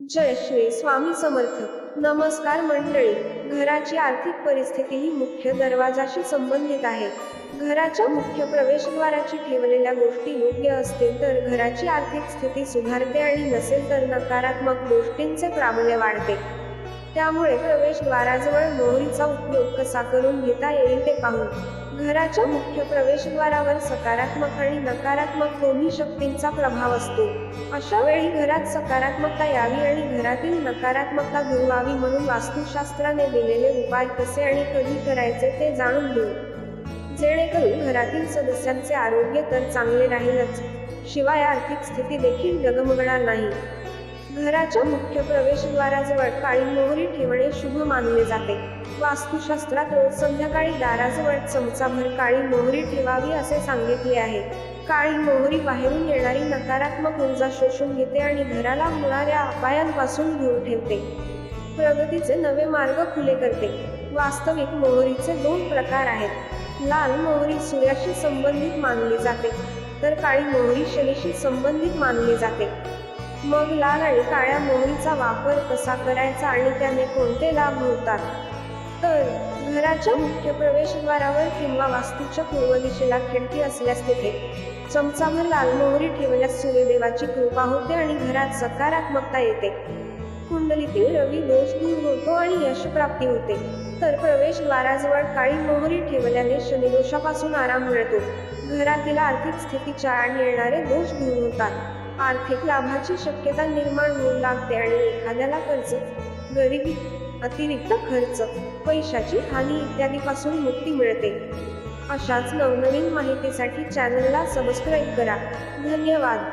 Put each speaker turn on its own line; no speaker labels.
जय श्री स्वामी समर्थ. नमस्कार मंडळी. घराची आर्थिक परिस्थिती ही मुख्य दरवाजाशी संबंधित आहे. घराच्या मुख्य प्रवेशद्वाराची ठेवलेल्या गोष्टी योग्य असतील तर घराची आर्थिक स्थिती सुधारते आणि नसेल तर नकारात्मक गोष्टींचे प्राबल्य वाढते. त्यामुळे प्रवेशद्वाराजवळ मोहरीचा उपयोग कसा करून घेता येईल ते पाहू. घराच्या मुख्य प्रवेशद्वारावर सकारात्मक आणि नकारात्मक दोन्ही शक्तींचा प्रभाव असतो. अशा वेळी घरात सकारात्मकता यावी आणि घरातील नकारात्मकता दूर व्हावी म्हणून वास्तुशास्त्राने दिलेले उपाय कसे आणि कधी करायचे ते जाणून घेऊ. जेणेकरून घरातील सदस्यांचे आरोग्य तर चांगले राहीलच. शिवाय आर्थिक स्थिती देखील डगमगणार नाही. घराच्या मुख्य प्रवेशद्वाराजवळ काळी मोहरी ठेवणे शुभ मानले जाते. वास्तुशास्त्रात रोज संध्याकाळी दाराजवळ चमचाभर काळी मोहरी ठेवावी असे सांगितले आहे. काळी मोहरी बाहेरून येणारी नकारात्मक ऊर्जा शोषून घेते आणि घराला होणाऱ्या अपायांपासून दूर ठेवते. प्रगतीचे नवे मार्ग खुले करते. वास्तविक मोहरीचे दोन प्रकार आहेत. लाल मोहरी सूर्याशी संबंधित मानली जाते तर काळी मोहरी शनीशी संबंधित मानली जाते. मग लाल आणि काळ्या मोहरीचा वापर कसा करायचा आणि त्याने कोणते लाभ होतात तर घराच्या मुख्य प्रवेशद्वारावर किंवा वास्तूच्या पूर्व दिशेला खिडकी असल्यास तिथे चमचाभर लाल मोहरी ठेवल्यास सूर्यदेवाची कृपा होते आणि घरात सकारात्मकता येते. कुंडलीतील रवी दोष दूर होतो आणि यश प्राप्ती होते. तर प्रवेशद्वाराजवळ काळी मोहरी ठेवल्याने शनिदोषापासून आराम मिळतो. घरातील आर्थिक स्थितीच्या आड येणारे दोष दूर होतात. आर्थिक लाभाची शक्यता निर्माण होऊ लागते आणि एखाद्याला कर्ज गरिबी अतिरिक्त खर्च पैशाची हानी इत्यादीपासून मुक्ती मिळते. अशाच नवनवीन माहितीसाठी चॅनलला सबस्क्राईब करा. धन्यवाद.